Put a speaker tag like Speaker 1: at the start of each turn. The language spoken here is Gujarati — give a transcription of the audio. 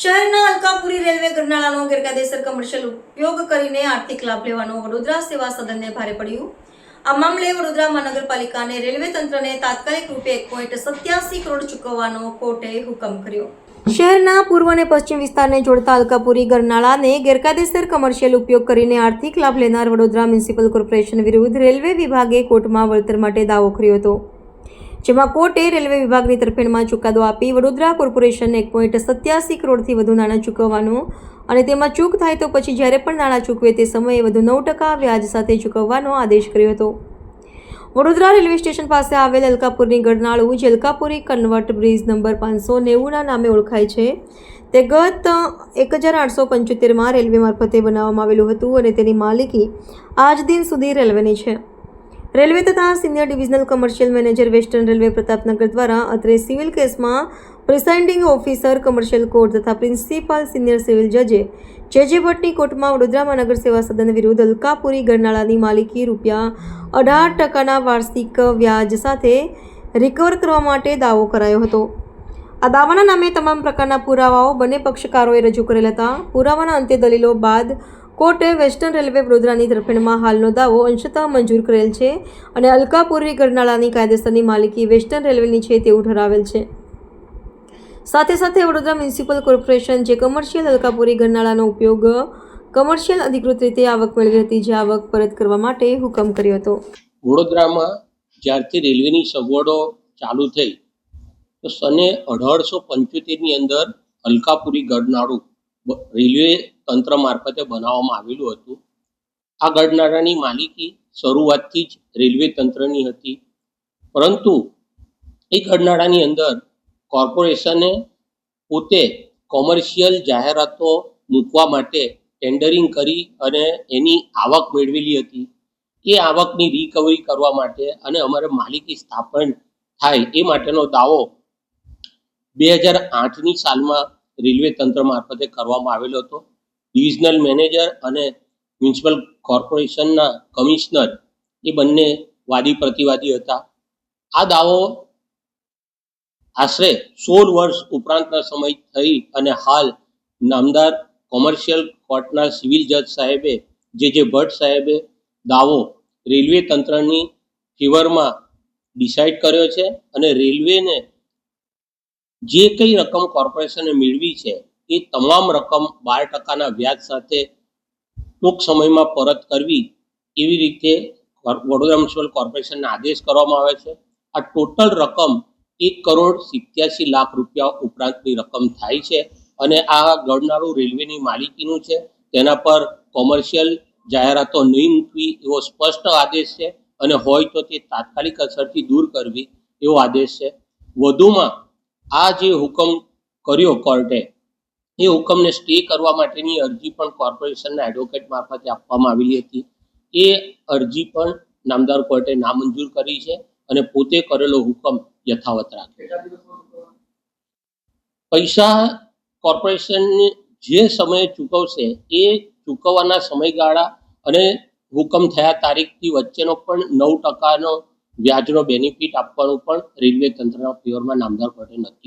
Speaker 1: શહેરના અલકાપુરી રેલવે ગરનાળાનો ગેરકાયદેસર કમર્શિયલ ઉપયોગ કરીને આર્થિક લાભ લેવાનો વડોદરા સેવા સદનને ભારે પડ્યું. આ મામલે વડોદરા મહાનગરપાલિકાને રેલવે તંત્રને તાત્કાલિક રૂપે એક પોઈન્ટ સત્યાસી કરોડ ચૂકવવાનો કોર્ટે હુકમ કર્યો. શહેરના પૂર્વ અને પશ્ચિમ વિસ્તારને જોડતા અલકાપુરી ગરનાળાને ગેરકાયદેસર કમર્શિયલ ઉપયોગ કરીને આર્થિક લાભ લેનાર વડોદરા મ્યુનિસિપલ કોર્પોરેશન વિરુદ્ધ રેલવે વિભાગે કોર્ટમાં વળતર માટે દાવો કર્યો હતો. જેમાં કોર્ટે રેલવે વિભાગની તરફેણમાં ચુકાદો આપી વડોદરા કોર્પોરેશનને એક પોઈન્ટ સત્યાસી કરોડથી વધુ નાણાં ચૂકવવાનું અને તેમાં ચૂક થાય તો પછી જ્યારે પણ નાણાં ચૂકવે તે સમયે વધુ નવ ટકા વ્યાજ સાથે ચૂકવવાનો આદેશ કર્યો હતો. વડોદરા રેલવે સ્ટેશન પાસે આવેલ અલકાપુરની ગરનાળું જે અલકાપુરી કન્વર્ટ બ્રિજ નંબર પાંચસો નેવુંના નામે ઓળખાય છે, તે ગત એક હજાર આઠસો પંચોતેરમાં રેલવે મારફતે બનાવવામાં આવેલું હતું અને તેની માલિકી આજ દિન સુધી રેલવેની છે. રેલવે તથા senior divisional commercial manager western railway Pratapnagar દ્વારા અત્રે સિવિલ કેસમાં પ્રિસાઇડિંગ ઓફિસર, કમર્શિયલ કોર્ટ તથા પ્રિન્સિપાલ સિનિયર સિવિલ જજે જે જે ભટ્ટની કોર્ટમાં વડોદરા મહાનગર સેવા સદન વિરુદ્ધ અલકાપુરી ગરનાળાની માલિકી રૂપિયા અઢાર ટકાના વાર્ષિક વ્યાજ સાથે રિકવર કરવા માટે દાવો કરાયો હતો. આ દાવાના નામે તમામ પ્રકારના પુરાવાઓ બંને પક્ષકારોએ રજૂ કરેલ હતા. પુરાવાના અંતે દલીલો બાદ કોર્ટે વેસ્ટર્ન રેલવે વડોદરાની તરફેણમાં હાલનો દાવો અંશતઃ મંજૂર કરેલ છે અને અલકાપુરી ગરનાળાની કાયદેસરની માલિકી વેસ્ટર્ન રેલવેની છે તેવું ઠરાવેલ છે. સાથે સાથે વડોદરા મ્યુનિસિપલ કોર્પોરેશન જે કમર્શિયલ અલકાપુરી ગરનાળાનો ઉપયોગ કમર્શિયલ અધિકૃત રીતે આવક મેળવી હતી, જે આવક પરત કરવા માટે હુકમ કર્યો હતો.
Speaker 2: વડોદરામાં જ્યારથી રેલવેની સગવડો ચાલુ થઈ, તો સને અઢારસો પંચોતેરની અંદર અલકાપુરી ગરનાળું રેલવે તંત્ર મારફતે બનાવવામાં આવેલું હતું. આ ગરનાળાની માલિકી શરૂઆતથી જ રેલવે તંત્રની હતી. પરંતુ એ ગડનાળાની અંદર કોર્પોરેશને પોતે કોમર્શિયલ જાહેરાતો મૂકવા માટે ટેન્ડરિંગ કરી અને એની આવક મેળવેલી હતી. એ આવકની રિકવરી કરવા માટે અને અમારે માલિકી સ્થાપન થાય એ માટેનો દાવો બે હજાર આઠની સાલમાં રેલવે તંત્ર મારફતે કરવામાં આવેલો હતો. ડિવિઝનલ મેનેજર અને મ્યુનિસિપલ કોર્પોરેશનના કમિશનર એ બંને વાદી પ્રતિવાદી હતા. આ દાવો આશરે સોળ વર્ષ ઉપરાંતના સમય થઈ અને હાલ નામદાર કોમર્શિયલ કોર્ટના સિવિલ જજ સાહેબે, જે જે ભટ્ટ સાહેબે દાવો રેલવે તંત્રની ફેવરમાં ડિસાઇડ કર્યો છે અને રેલવેને જે કંઈ રકમ કોર્પોરેશને મેળવી છે, એ તમામ રકમ બાર ટકાના વ્યાજ સાથે ટૂંક સમયમાં પરત કરવી એવી રીતે વડોદરા મ્યુનિસિપલ કોર્પોરેશનને આદેશ કરવામાં આવે છે. આ ટોટલ રકમ એક કરોડ સિત્યાસી લાખ રૂપિયા ઉપરાંતની રકમ થાય છે અને આ ગરનાળું રેલવેની માલિકીનું છે. તેના પર કોમર્શિયલ જાહેરાતો નહીં મૂકવી એવો સ્પષ્ટ આદેશ છે અને હોય તો તે તાત્કાલિક અસરથી દૂર કરવી એવો આદેશ છે. વધુમાં આ જે હુકમ કર્યો કોર્ટે, એ હુકમને સ્ટે કરવા માટેની અરજી પણ કોર્પોરેશનના એડવોકેટ મારફતે આપવામાં આવેલી હતી. એ અરજી પણ નામદાર કોર્ટે નામંજૂર કરી છે અને પોતે કરેલો હુકમ યથાવત રાખે પૈસા કોર્પોરેશન જે સમયે ચૂકવશે, એ ચૂકવવાના સમયગાળા અને હુકમ થયા તારીખથી વચ્ચેનો પણ નવ ટકાનો વ્યાજનો બેનિફિટ આપવાનું પણ રેલવે તંત્રના ફેવરમાં નામદાર પડે નક્કી